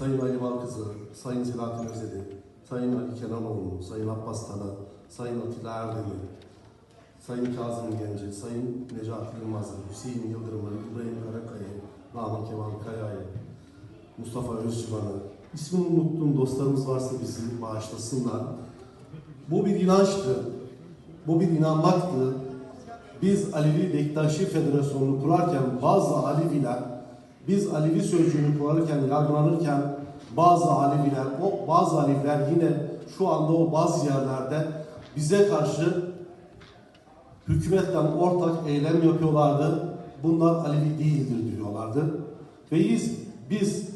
Sayın Ali Balkızı, Sayın Selahattin Özeli, Sayın Ali Kenanoğlu, Sayın Abbas Tana, Sayın Atilla Erdem'i, Sayın Kazım Genci, Sayın Necati Yılmaz'ı, Hüseyin Yıldırım'ı, İbrahim Karakay'ı, Rahman Kemal Kaya'yı, Mustafa Özçıvan'ı, ismini unuttuğum dostlarımız varsa bizi bağışlasınlar. Bu bir inançtı, bu bir inanmaktı. Biz Alevi Bektaşi Federasyonu'nu kurarken bazı Aleviler, biz Alevi sözcüğünü kurarken, yargılanırken bazı Aleviler, o bazı Aleviler yine şu anda o bazı yerlerde bize karşı hükümetten ortak eylem yapıyorlardı. Bunlar Alevi değildir diyorlardı. Ve biz, biz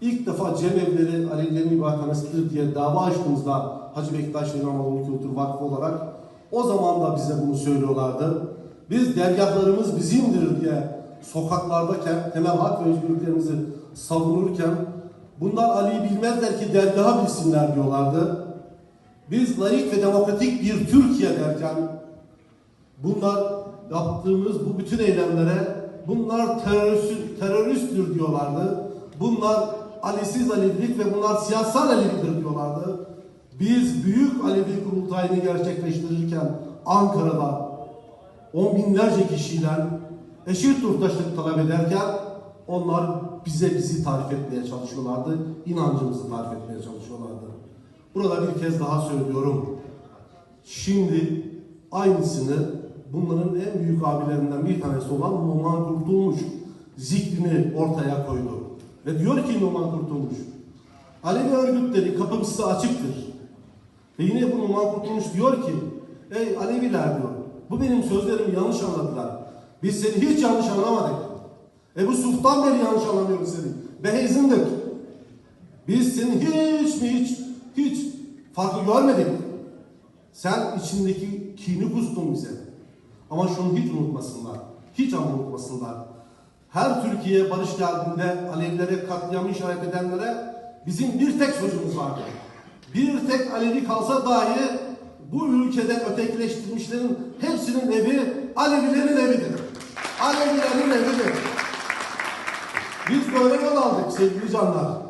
ilk defa cemevleri Alevilerin ibarethanesidir diye dava açtığımızda Hacı Bektaş İmamoğlu Kültür Vakfı olarak o zaman da bize bunu söylüyorlardı. Biz dergahlarımız bizimdir diye sokaklardayken temel hak ve özgürlüklerimizi savunurken bunlar Ali'yi bilmezler ki dergahı bilsinler diyorlardı. Biz layık ve demokratik bir Türkiye derken bunlar yaptığımız bu bütün eylemlere bunlar terörist, teröristtir diyorlardı. Bunlar Alisiz Alevilik ve bunlar siyasal Alevidir diyorlardı. Biz büyük Alevi kurultayını gerçekleştirirken Ankara'da on binlerce kişiyle eşit yurttaşlık talep ederken onlar bize bizi tarif etmeye çalışıyorlardı. inancımızı tarif etmeye çalışıyorlardı. Burada bir kez daha söylüyorum. Şimdi aynısını bunların en büyük abilerinden bir tanesi olan Numan Kurtulmuş zikrini ortaya koydu. Ve diyor ki Numan Kurtulmuş, Alevi örgütleri kapım size açıktır. Ve yine bu Numan Kurtulmuş diyor ki, ey Aleviler diyor, bu benim sözlerimi yanlış anladılar. Biz seni hiç yanlış anlamadık. Ebu Suf'tan beri yanlış anlamıyoruz seni. Beheyzindik. Biz senin hiç mi hiç, hiç farkı görmedik. Sen içindeki kini kustun bize. Ama şunu hiç unutmasınlar. Hiç ama unutmasınlar. Her Türkiye barış geldiğinde Alevilere katliamı işaret edenlere bizim bir tek sözümüz vardı. Bir tek Alevi kalsa dahi bu ülkeden ötekileştirmişlerin hepsinin evi Alevilerin evidir. Alevilerin evidir. Biz böyle yol aldık sevgili canlar.